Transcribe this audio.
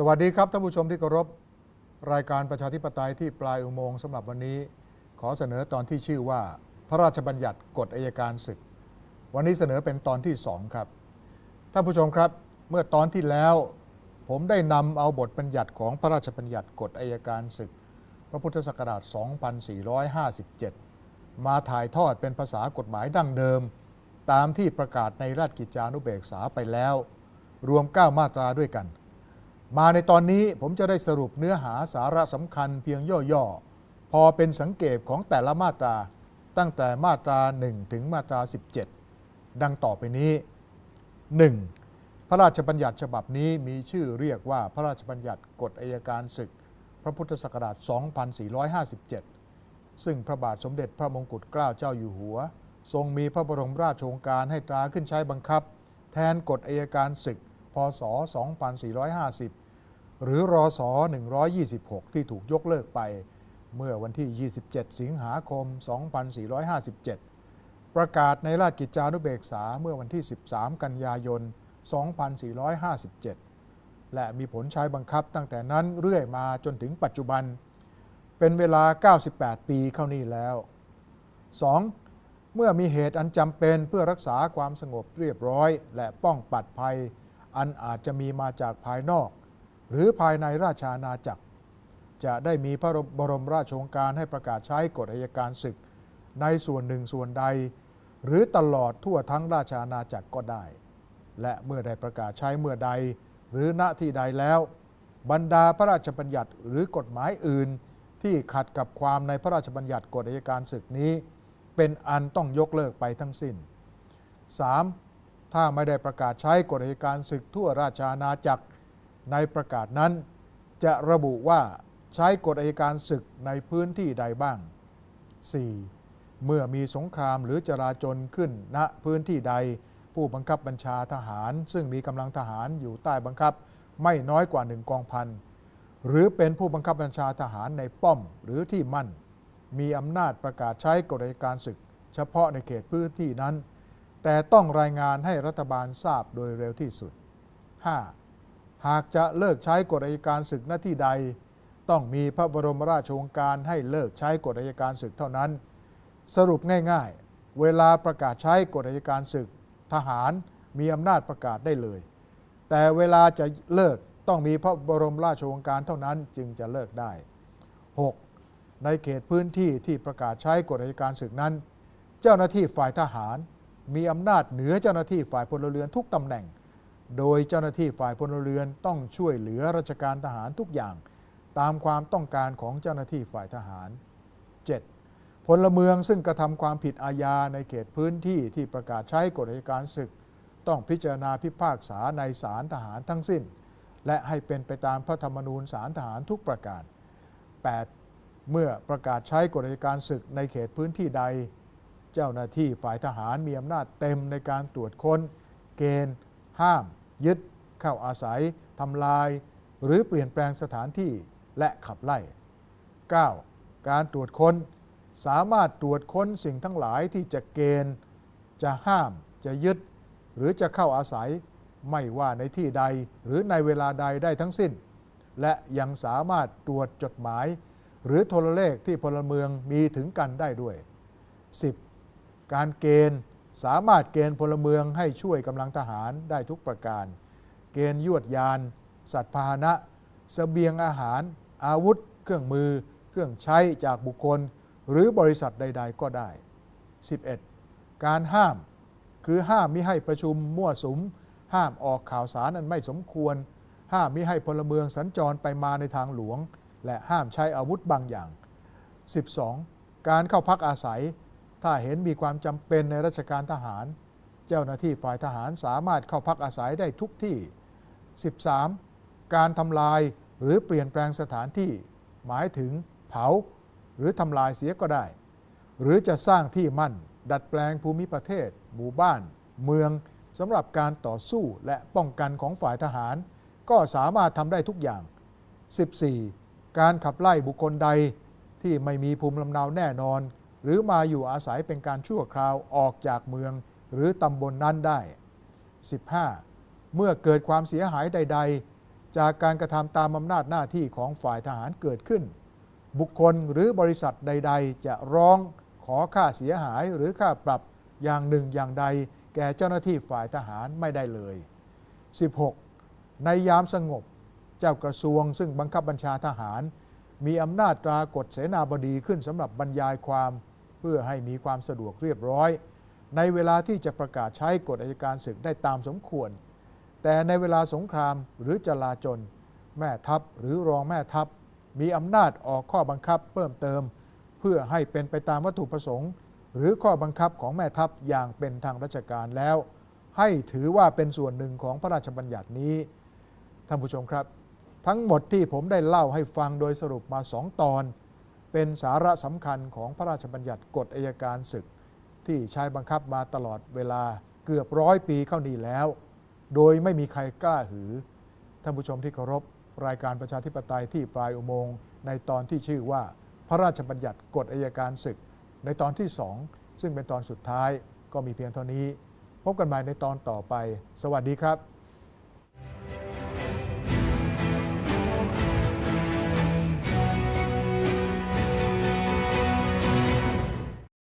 สวัสดีครับท่านผู้ชมที่เคารพรายการประชาธิปไตยที่ปลายอุโมงค์สำหรับวันนี้ ขอเสนอตอนที่ชื่อว่า พระราชบัญญัติกฎอัยการศึก วันนี้เสนอเป็นตอนที่สองครับท่านผู้ชมครับเมื่อตอนที่แล้ว ผมได้นำเอาบทบัญญัติของพระราชบัญญัติกฎอัยการศึก พระพุทธศักราช 2457 มาถ่ายทอดเป็นภาษากฎหมายดั้งเดิม ตามที่ประกาศในราชกิจจานุเบกษาไปแล้ว รวม 9 มาตราด้วยกัน มาในตอนนี้ผมจะได้สรุปเนื้อหาสาระสำคัญเพียงย่อๆ พอเป็นสังเกตของแต่ละมาตรา ตั้งแต่มาตรา 1 ถึงมาตรา 17 ดังต่อไปนี้ 1. พระราชบัญญัติฉบับนี้มีชื่อเรียกว่าพระราชบัญญัติกฎอัยการศึก พระพุทธศักราช 2457 ซึ่งพระบาทสมเด็จพระมงกุฎเกล้าเจ้าอยู่หัว ทรงมีพระบรมราชโองการให้ตราขึ้นใช้บังคับ แทนกฎอัยการศึก ศ 2450 หรือรอศ126 ที่ถูกยกเลิกไป เมื่อวันที่ 27 สิงหาคม 2457 ประกาศในราชกิจจานุเบกษาเมื่อวันที่ 13 กันยายน 2457 และมีผลใช้บังคับตั้งแต่นั้นเรื่อยมาจนถึงปัจจุบัน เป็นเวลา 98 ปีเข้านี่แล้ว 2. เมื่อมีเหตุอันจำเป็นเพื่อรักษาความสงบเรียบร้อย และป้องปัดภัย อันอาจจะมีมาจากภายนอก หรือภายในราชอาณาจักร จะได้มีพระบรมราชโองการให้ประกาศใช้กฎอัยการศึก ในส่วนหนึ่งส่วนใด หรือตลอดทั่วทั้งราชอาณาจักรก็ได้ และเมื่อได้ประกาศใช้เมื่อใด หรือณที่ใดแล้ว บรรดาพระราชบัญญัติหรือกฎหมายอื่น ที่ขัดกับความในพระราชบัญญัติกฎอัยการศึกนี้ เป็นอันต้องยกเลิกไปทั้งสิ้น 3. ถ้าไม่ได้ประกาศใช้กฎอัยการศึกทั่วราชอาณาจักรในประกาศนั้น จะระบุว่าใช้กฎอัยการศึกในพื้นที่ใดบ้าง 4. เมื่อมีสงครามหรือจราจนขึ้นณพื้นที่ใด ผู้บังคับบัญชาทหาร ซึ่งมีกำลังทหารอยู่ใต้บังคับ ไม่น้อยกว่าหนึ่งกองพันหรือเป็นผู้บังคับบัญชาทหารในป้อมหรือที่มั่น มีอำนาจประกาศใช้กฎอัยการศึก เฉพาะในเขตพื้นที่นั้น แต่ต้องรายงานให้รัฐบาลทราบโดยเร็วที่สุด 5. หากจะเลิกใช้กฎอัยการศึกหน้าที่ใด ต้องมีพระบรมราชโองการให้เลิกใช้กฎอัยการศึกเท่านั้น สรุปง่ายๆ เวลาประกาศใช้กฎอัยการศึก ทหารมีอำนาจประกาศได้เลย แต่เวลาจะเลิกต้องมีพระบรมราชโองการเท่านั้นจึงจะเลิกได้ 6. ในเขตพื้นที่ที่ประกาศใช้กฎอัยการศึกนั้น เจ้าหน้าที่ฝ่ายทหาร มีอำนาจเหนือเจ้าหน้าที่ฝ่ายพลเรือนทุกตำแหน่ง โดยเจ้าหน้าที่ฝ่ายพลเรือนต้องช่วยเหลือราชการทหารทุกอย่าง ตามความต้องการของเจ้าหน้าที่ฝ่ายทหาร 7. พลเมืองซึ่งกระทำความผิดอาญาในเขตพื้นที่ที่ประกาศใช้กฎอัยการศึก ต้องพิจารณาพิพากษาในศาลทหารทั้งสิ้น และให้เป็นไปตามพระธรรมนูญศาลทหารทุกประการ 8. เมื่อประกาศใช้กฎอัยการศึกในเขตพื้นที่ใด เจ้าหน้าที่ฝ่ายทหารมีอำนาจเต็มในการตรวจค้น เกณฑ์ ห้าม ยึด เข้าอาศัยทำลาย หรือเปลี่ยนแปลงสถานที่และขับไล่ 9. การตรวจค้น สามารถตรวจค้นสิ่งทั้งหลายที่จะเกณฑ์ จะห้าม จะยึด หรือจะเข้าอาศัย ไม่ว่าในที่ใดหรือในเวลาใดได้ทั้งสิ้น และยังสามารถตรวจจดหมาย หรือโทรเลขที่พลเมืองมีถึงกันได้ด้วย 10. การเกณฑ์สามารถเกณฑ์พลเมืองให้ช่วยกำลังทหารได้ทุกประการ เกณฑ์ยวดยาน สัตว์พาหนะสเสบียงอาหาร อาวุธ เครื่องมือ เครื่องใช้จากบุคคล หรือบริษัทใด ๆ ก็ได้ 11. การห้ามคือห้ามมิให้ประชุมมั่วสุม ห้ามออกข่าวสารอันไม่สมควร ห้ามมิให้พลเมืองสัญจรไปมาในทางหลวง และห้ามใช้อาวุธบางอย่าง 12. การเข้าพักอาศัย ถ้าเห็นมีความจำเป็นในราชการทหาร เจ้าหน้าที่ฝ่ายทหารสามารถเข้าพักอาศัยได้ทุกที่ 13. การทำลายหรือเปลี่ยนแปลงสถานที่ หมายถึงเผา หรือทำลายเสียก็ได้ หรือจะสร้างที่มั่น ดัดแปลงภูมิประเทศ หมู่บ้าน เมืองสำหรับการต่อสู้และป้องกันของฝ่ายทหาร ก็สามารถทำได้ทุกอย่าง 14. การขับไล่บุคคลใดที่ไม่มีภูมิลำเนาแน่นอน หรือมาอยู่อาศัยเป็นการชั่วคราวออกจากเมืองหรือตำบลนนั้นได้ 15. เมื่อเกิดความเสียหายใด ๆ จากการกระทำตามอำนาจหน้าที่ของฝ่ายทหารเกิดขึ้น บุคคลหรือบริษัทใด ๆ จะร้องขอค่าเสียหายหรือค่าปรับอย่างหนึ่งอย่างใด แก่เจ้าหน้าที่ฝ่ายทหารไม่ได้เลย 16. ในยามสงบ เจ้ากระทรวงซึ่งบังคับบัญชาทหาร มีอำนาจตรากฎเสนาบดีขึ้นสำหรับบรรยายความ เพื่อให้มีความสะดวกเรียบร้อย ในเวลาที่จะประกาศใช้กฎอัยการศึกได้ตามสมควร แต่ในเวลาสงครามหรือจลาจลแม่ทัพหรือรองแม่ทัพ มีอำนาจออกข้อบังคับเพิ่มเติม เพื่อให้เป็นไปตามวัตถุประสงค์ หรือข้อบังคับของแม่ทัพอย่างเป็นทางราชการแล้ว ให้ถือว่าเป็นส่วนหนึ่งของพระราชบัญญัตินี้ท่านผู้ชมครับ ทั้งหมดที่ผมได้เล่าให้ฟังโดยสรุปมาสองตอน เป็นสาระสำคัญของพระราชบัญญัติกฎอัยการศึก ที่ใช้บังคับมาตลอดเวลาเกือบร้อยปีเข้านี้แล้ว โดยไม่มีใครกล้าหือ ท่านผู้ชมที่เคารพรายการประชาธิปไตยที่ปลายอุโมงค์ในตอนที่ชื่อว่า พระราชบัญญัติกฎอัยการศึก ในตอนที่สองซึ่งเป็นตอนสุดท้ายก็มีเพียงเท่านี้ พบกันใหม่ในตอนต่อไป สวัสดีครับ